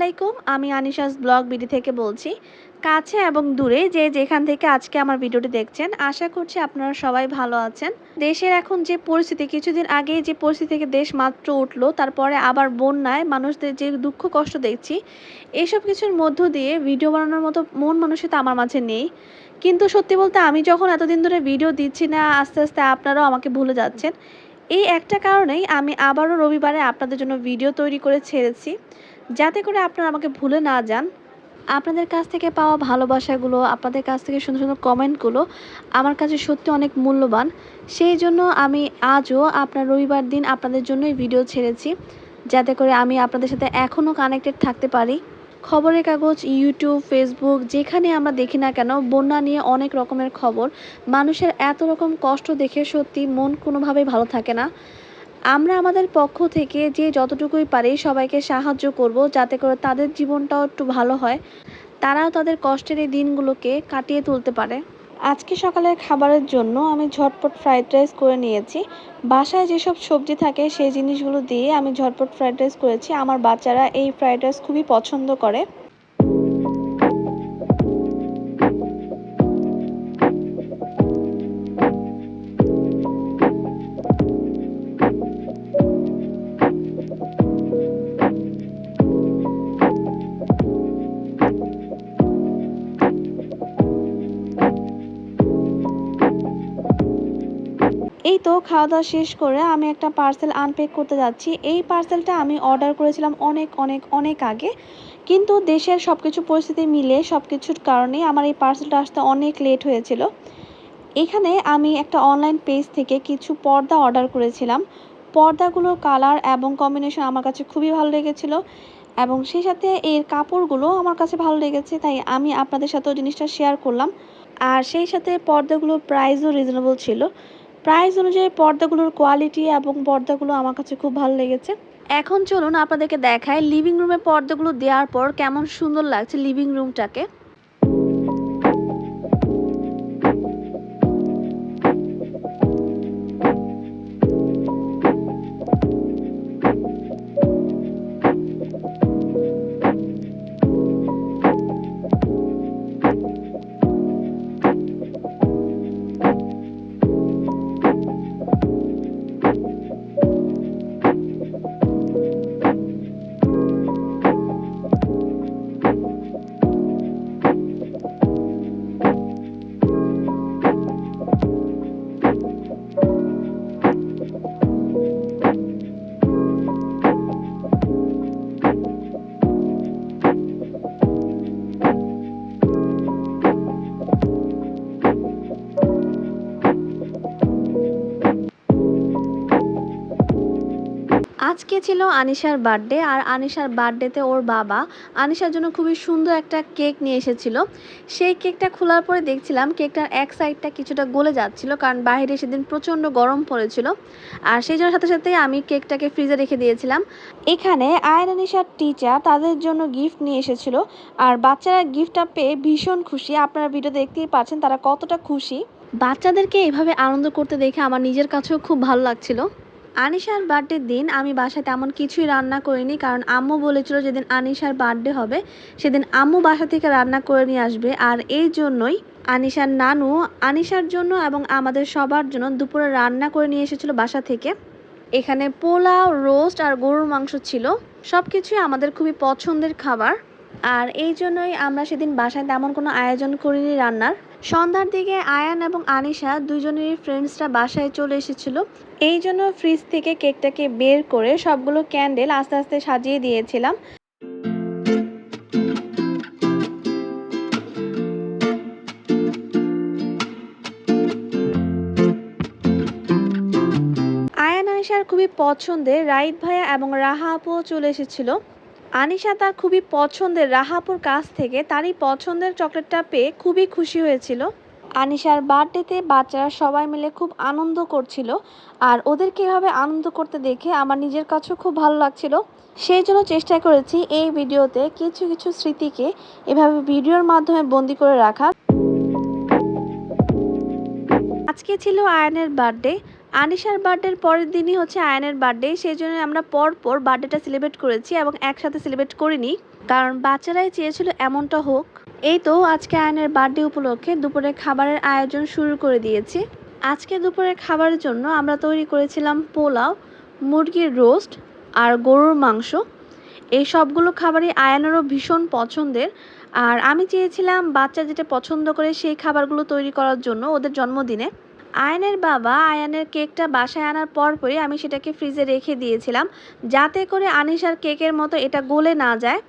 আলাইকুম, আমি আনিশাস blog BD থেকে বলছি। কাছে এবং দূরে যে যেখান থেকে আজকে আমার ভিডিওটি দেখছেন, আশা করছি আপনারা সবাই ভালো আছেন। দেশের এখন যে পরিস্থিতি, কিছুদিন আগে যে পরিস্থিতি থেকে দেশ মাত্র উঠল, তারপরে আবার বন্যায় মানুষদের যে দুঃখ কষ্ট দেখছি, এসব কিছুর মধ্য দিয়ে ভিডিও বানানোর মতো মন মানসিকতা আমার মাঝে নেই। কিন্তু সত্যি বলতে আমি যখন এতদিন ধরে ভিডিও দিচ্ছি না, আস্তে আস্তে আপনারাও আমাকে ভুলে যাচ্ছেন। এই একটা কারণেই আমি আবারও রবিবারে আপনাদের জন্য ভিডিও তৈরি করে ছেড়েছি। যাতে করে আপনারা আমাকে ভুলে না যান। আপনাদের কাছ থেকে পাওয়া ভালোবাসাগুলো, আপনাদের কাছ থেকে সুন্দর সুন্দর কমেন্টগুলো আমার কাছে সত্যি অনেক মূল্যবান। সেই জন্য আমি আজও আপনার রবিবার দিন আপনাদের জন্যই ভিডিও ছেড়েছি, যাতে করে আমি আপনাদের সাথে এখনও কানেক্টেড থাকতে পারি। খবরের কাগজ ইউটিউব ফেসবুক যেখানে আমরা দেখি না কেন, বন্যা নিয়ে অনেক রকমের খবর। মানুষের এত রকম কষ্ট দেখে সত্যি মন কোনোভাবেই ভালো থাকে না। আমরা আমাদের পক্ষ থেকে যে যতটুকুই পারি সবাইকে সাহায্য করব যাতে করে তাদের জীবনটাও একটু ভালো হয়। তারাও তাদের কষ্টের এই দিনগুলোকে কাটিয়ে তুলতে পারে। আজকে সকালের খাবারের জন্য আমি ঝটপট ফ্রাইড রাইস করে নিয়েছি। বাসায় যেসব সবজি থাকে সেই জিনিসগুলো দিয়ে আমি ঝটপট ফ্রাইড রাইস করেছি। আমার বাচ্চারা এই ফ্রাইড রাইস খুবই পছন্দ করে। এই তো খাওয়া দাওয়া শেষ করে আমি একটা পার্সেল আনপ্যাক করতে যাচ্ছি। এই পার্সেলটা আমি অর্ডার করেছিলাম অনেক অনেক অনেক আগে। কিন্তু দেশের সব কিছু পরিস্থিতি মিলে সব কিছুর কারণে আমার এই পার্সেলটা আসতে অনেক লেট হয়েছিল। এখানে আমি একটা অনলাইন পেজ থেকে কিছু পর্দা অর্ডার করেছিলাম। পর্দাগুলোর কালার এবং কম্বিনেশন আমার কাছে খুবই ভালো লেগেছিল এবং সেই সাথে এর কাপড়গুলো আমার কাছে ভালো লেগেছে, তাই আমি আপনাদের সাথেও জিনিসটা শেয়ার করলাম। আর সেই সাথে পর্দাগুলোর প্রাইসও রিজনেবল ছিল। প্রাইস অনুযায়ী পর্দাগুলোর কোয়ালিটি এবং পর্দাগুলো আমার কাছে খুব ভালো লেগেছে। এখন চলুন আপনাদেরকে দেখায় লিভিং রুমে পর্দাগুলো দেওয়ার পর কেমন সুন্দর লাগছে লিভিং রুমটাকে আজকে ছিল আনিশার বার্থডে আর আনিশার বার্থডেতে ওর বাবা আনিশার জন্য খুবই সুন্দর একটা কেক নিয়ে এসেছিল। সেই কেকটা খোলার পরে দেখছিলাম কেকটার এক সাইডটা কিছুটা গলে যাচ্ছিল কারণ বাইরে সেদিন প্রচণ্ড গরম পড়েছিল। আর সেই জন্য সাথে সাথে আমি কেকটাকে ফ্রিজে রেখে দিয়েছিলাম। এখানে আয়ন আনিশার টিচার তাদের জন্য গিফট নিয়ে এসেছিল। আর বাচ্চারা গিফটটা পেয়ে ভীষণ খুশি। আপনারা ভিডিও দেখতেই পাচ্ছেন তারা কতটা খুশি। বাচ্চাদেরকে এভাবে আনন্দ করতে দেখে আমার নিজের কাছেও খুব ভালো লাগছিল। আনিশার বার্থডের দিন আমি বাসায় তেমন কিছুই রান্না করিনি, কারণ আম্মু বলেছিল যেদিন আনিশার বার্থডে হবে, সেদিন আম্মু বাসা থেকে রান্না করে নিয়ে আসবে। আর এই জন্যই আনিশার নানু আনিশার জন্য এবং আমাদের সবার জন্য দুপুরে রান্না করে নিয়ে এসেছিল বাসা থেকে। এখানে পোলাও, রোস্ট আর গরুর মাংস ছিল। সব কিছুই আমাদের খুবই পছন্দের খাবার। আর এই জন্যই আমরা সেদিন বাসায় তেমন কোনো আয়োজন করিনি রান্নার। সন্ধ্যার দিকে আয়ান এবং আনিশা দুজনেরই ফ্রেন্ডসরা বাসায় চলে এসেছিল। এই জন্য ফ্রিজ থেকে কেকটাকে বের করে সবগুলো ক্যান্ডেল আস্তে আস্তে সাজিয়ে দিয়েছিলাম। আয়ান আনিশার খুবই পছন্দের রাইত ভাইয়া এবং রাহা আপুও চলে এসেছিল। আনিশা তার খুবই পছন্দের রাহাপুর কাছ থেকে তারই পছন্দের চকলেটটা পেয়ে খুবই খুশি হয়েছিল। আনিশার বার্থডেতে বাচ্চারা সবাই মিলে খুব আনন্দ করছিল। আর ওদেরকে এভাবে আনন্দ করতে দেখে আমার নিজের কাছেও খুব ভালো লাগছিল। সেই জন্য চেষ্টা করেছি এই ভিডিওতে কিছু কিছু স্মৃতিকে এভাবে ভিডিওর মাধ্যমে বন্দি করে রাখা। আজকে ছিল আয়নের বার্থডে। আনিশার বার্থডের পরের দিনই হচ্ছে আয়নের বার্থডে। সেই জন্য আমরা পর পর বার্থডেটা সেলিব্রেট করেছি এবং একসাথে সেলিব্রেট করিনি। কারণ বাচ্চারাই চেয়েছিল এমনটা হোক। এই তো আজকে আয়নের বার্থডে উপলক্ষে দুপুরে খাবারের আয়োজন শুরু করে দিয়েছি। আজকে দুপুরের খাবারের জন্য আমরা তৈরি করেছিলাম পোলাও, মুরগির রোস্ট আর গরুর মাংস। এই সবগুলো খাবারই আয়ানেরও ভীষণ পছন্দের। আর আমি চেয়েছিলাম বাচ্চা যেটা পছন্দ করে সেই খাবারগুলো তৈরি করার জন্য ওদের জন্মদিনে। আয়নের বাবা আয়ানের কেকটা বাসায় আনার পরপরই আমি সেটাকে ফ্রিজে রেখে দিয়েছিলাম। যাতে করে আনিশার কেকের মতো এটা গলে না যায়।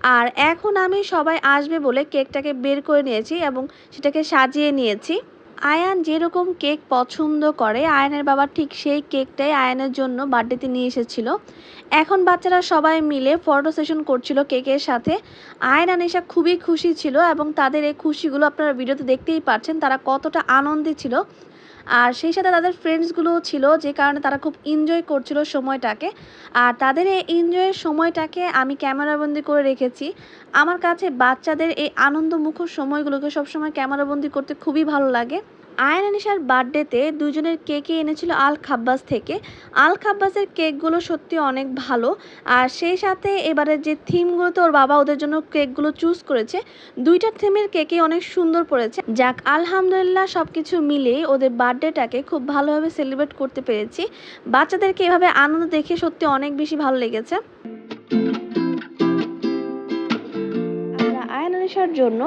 আর এখন আমি সবাই আসবে বলে কেকটাকে বের করে নিয়েছি এবং সেটাকে সাজিয়ে নিয়েছি। আয়ান যেরকম কেক পছন্দ করে, আয়ানের বাবা ঠিক সেই কেকটাই আয়ানের জন্য বার্থডেতে নিয়ে এসেছিল। এখন বাচ্চারা সবাই মিলে ফটো সেশন করছিল কেকের সাথে। আয়ন আনিশা খুবই খুশি ছিল এবং তাদের এই খুশিগুলো আপনারা ভিডিওতে দেখতেই পাচ্ছেন তারা কতটা আনন্দে ছিল। আর সেই সাথে তাদের ফ্রেন্ডসগুলোও ছিল, যে কারণে তারা খুব এনজয় করছিল সময়টাকে। আর তাদের এই এনজয়ের সময়টাকে আমি ক্যামেরাবন্দি করে রেখেছি। আমার কাছে বাচ্চাদের এই আনন্দমুখর সময়গুলোকে সবসময় ক্যামেরাবন্দি করতে খুবই ভালো লাগে। আয়ন আনিশার বার্থডেতে দুজনের কেকই এনেছিল আল খাব্বাস থেকে। আল খাব্বাসের কেকগুলো সত্যি অনেক ভালো। আর সেই সাথে এবারের যে থিমগুলোতে ওর বাবা ওদের জন্য কেকগুলো চুজ করেছে, দুইটা থিমের কেকে অনেক সুন্দর পড়েছে। যাক, আলহামদুলিল্লাহ সব কিছু মিলেই ওদের বার্থডেটাকে খুব ভালোভাবে সেলিব্রেট করতে পেরেছি। বাচ্চাদেরকে এভাবে আনন্দ দেখে সত্যি অনেক বেশি ভালো লেগেছে। আয়ন আনিশার জন্য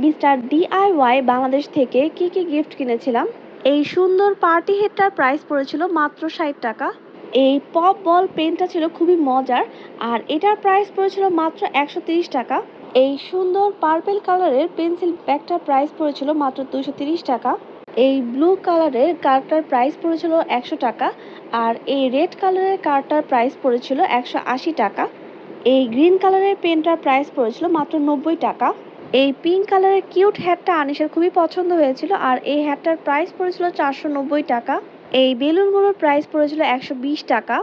মিস্টার ডিআইওয়াই বাংলাদেশ থেকে কি কি গিফট কিনেছিলাম? এই সুন্দর পার্টি হেডটার প্রাইস পড়েছিল মাত্র ষাট টাকা। এই পপ বল পেনটা ছিল খুবই মজার, আর এটার প্রাইস পড়েছিল মাত্র একশো টাকা। এই সুন্দর পার্পেল কালারের পেন্সিল ব্যাগটার প্রাইস পড়েছিল মাত্র দুশো টাকা। এই ব্লু কালারের কার্ডটার প্রাইস পড়েছিল একশো টাকা, আর এই রেড কালারের কার্ডটার প্রাইস পড়েছিল একশো আশি টাকা। এই গ্রিন কালারের পেনটার প্রাইস পড়েছিল মাত্র নব্বই টাকা। এই পিঙ্ক কালারের কিউট হ্যাটটা আনিসের খুবই পছন্দ হয়েছিল, আর এই হ্যাটটার প্রাইস পড়েছিল চারশো নব্বই টাকা। এই বেলুনগুলোর প্রাইস পড়েছিল একশো বিশ টাকা।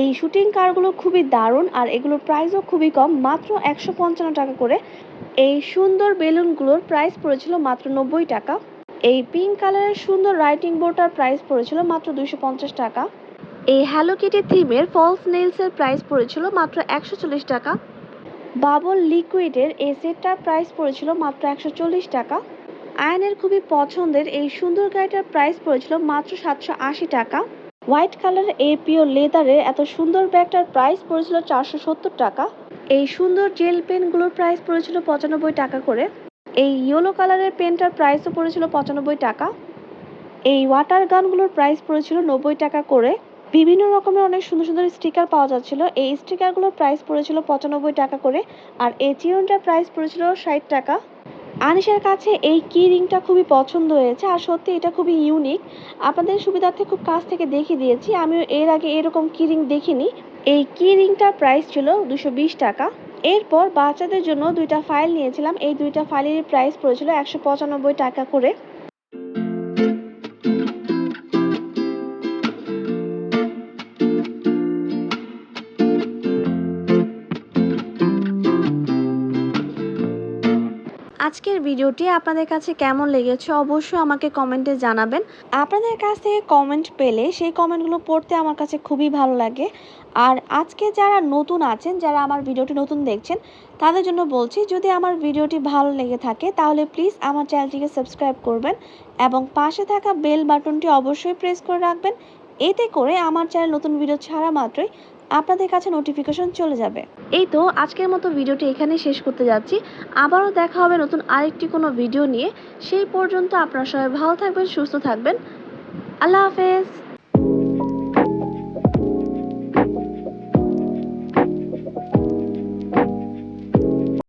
এই শুটিং কারগুলো খুবই দারুণ, আর এগুলোর প্রাইসও খুবই কম, মাত্র একশো পঞ্চান্ন টাকা করে। এই সুন্দর বেলুনগুলোর প্রাইস পড়েছিল মাত্র নব্বই টাকা। এই পিঙ্ক কালারের সুন্দর রাইটিং বোর্ডটার প্রাইস পড়েছিল মাত্র দুইশো পঞ্চাশ টাকা। এই হ্যালো কিটি থিমের ফলস নেলসের প্রাইস পড়েছিল মাত্র একশো চল্লিশ টাকা। বাবল লিকুইডের এই সেটটার প্রাইস পড়েছিল মাত্র একশো চল্লিশ টাকা। আয়নের খুবই পছন্দের এই সুন্দর গাড়িটার প্রাইস পড়েছিল মাত্র সাতশো আশি টাকা। হোয়াইট কালার এই পিওর লেদারের এত সুন্দর ব্যাগটার প্রাইস পড়েছিল চারশো সত্তর টাকা। এই সুন্দর জেল পেনগুলোর প্রাইস পড়েছিল পঁচানব্বই টাকা করে। এই ইয়েলো কালারের পেনটার প্রাইসও পড়েছিল পঁচানব্বই টাকা। এই ওয়াটার গানগুলোর প্রাইস পড়েছিল নব্বই টাকা করে। বিভিন্ন রকমের অনেক সুন্দর সুন্দর স্টিকার পাওয়া যাচ্ছিল। এই স্টিকারগুলোর প্রাইস পড়েছিল পঁচানব্বই টাকা করে আর এই চিরনটার প্রাইস পড়েছিল ষাট টাকা। আনিশার কাছে এই কি রিংটা খুবই পছন্দ হয়েছে আর সত্যি এটা খুবই ইউনিক আপনাদের সুবিধার্থে খুব কাছ থেকে দেখিয়ে দিয়েছি। আমিও এর আগে এরকম কি রিং দেখিনি। এই কি রিংটার প্রাইস ছিল দুশো টাকা। এরপর বাচ্চাদের জন্য দুইটা ফাইল নিয়েছিলাম। এই দুইটা ফাইলের প্রাইস পড়েছিল একশো পঁচানব্বই টাকা করে। আজকের ভিডিওটি আপনাদের কাছে কেমন লেগেছে অবশ্যই আমাকে কমেন্টে জানাবেন। আপনাদের কাছ থেকে কমেন্ট পেলে সেই কমেন্টগুলো পড়তে আমার কাছে খুবই ভালো লাগে। আর আজকে যারা নতুন আছেন, যারা আমার ভিডিওটি নতুন দেখছেন, তাদের জন্য বলছি, যদি আমার ভিডিওটি ভালো লেগে থাকে, তাহলে প্লিজ আমার চ্যানেলটিকে সাবস্ক্রাইব করবেন এবং পাশে থাকা বেল বাটনটি অবশ্যই প্রেস করে রাখবেন। এতে করে আমার চ্যানেল নতুন ভিডিও ছাড়া মাত্রই আপনাদের কাছে নোটিফিকেশন চলে যাবে। এই তো, আজকের মতো ভিডিওটি এখানে শেষ করতে যাচ্ছি। আবারও দেখা হবে নতুন আরেকটি কোনো ভিডিও নিয়ে। সেই পর্যন্ত আপনারা সবাই ভালো থাকবেন, সুস্থ থাকবেন। আল্লাহ হাফেজ।